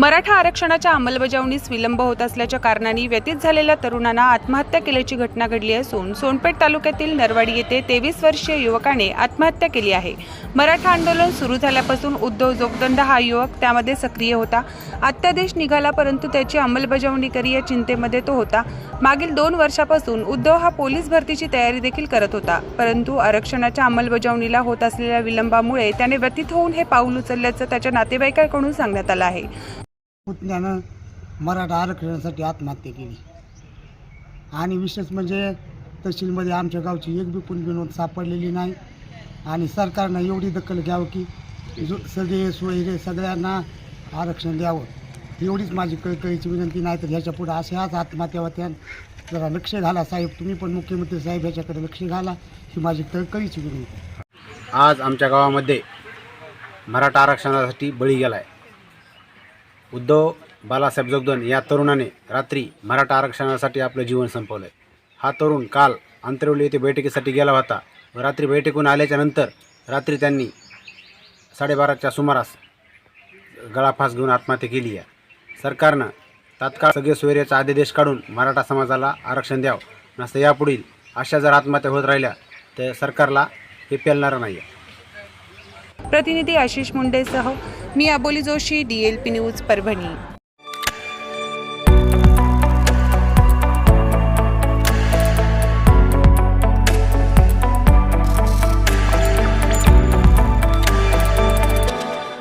मराठा आरक्षणाच्या अंमलबजावणीस विलंब होत असल्याच्या कारणाने व्यतीत झालेल्या तरुणांना आत्महत्या केल्याची घटना घडली असून सोनपेठ तालुक्यातील नरवाडी येथे तेवीस वर्षीय युवकाने आत्महत्या केली आहे. मराठा आंदोलन सुरू झाल्यापासून उद्धव जोगदंड हा युवक त्यामध्ये सक्रिय होता. अत्यादेश निघाला परंतु त्याची अंमलबजावणी करी या चिंतेमध्ये तो होता. मागील दोन वर्षापासून उद्धव हा पोलीस भरतीची तयारी देखील करत होता. परंतु आरक्षणाच्या अंमलबजावणीला होत असलेल्या विलंबामुळे त्याने व्यतीत होऊन हे पाऊल उचलल्याचं त्याच्या नातेवाईकांकडून सांगण्यात आलं आहे. पुतण्यानं मराठा आरक्षणासाठी आत्महत्या केली. आणि विशेष म्हणजे तहसीलमध्ये आमच्या गावची एक बी कुणबी नोंद सापडलेली नाही. आणि सरकारनं एवढी दखल घ्यावं की जो सगळे सोयरे सगळ्यांना आरक्षण द्यावं. एवढीच माझी कळकळीची विनंती नाही तर ह्याच्या पुढं अशाच आत्महत्या होत्या. जरा लक्ष घाला साहेब तुम्ही पण मुख्यमंत्री साहेब ह्याच्याकडे लक्ष घाला ही माझी कळकळीची विनंती. आज आमच्या गावामध्ये मराठा आरक्षणासाठी बळी गेला आहे उद्धव बालासाहेब जोगदन या तरुणाने रात्री मराठा आरक्षणासाठी आपलं जीवन संपवलं आहे हा तरुण काल आंतरवली येथे बैठकीसाठी गेला होता. व रात्री बैठकून आल्याच्यानंतर रात्री त्यांनी साडेबाराच्या सुमारास गळाफास घेऊन आत्महत्या केली आहे. सरकारनं तात्काळ सगळे सोयऱ्याचा आदेश काढून मराठा समाजाला आरक्षण द्यावं. नसतं यापुढील. अशा जर आत्महत्या होत राहिल्या तर सरकारला हे पेलणारं नाही आहे प्रतिनिधी आशिष मुंडेसह मी Aboli Joshi D L P news Parbhani.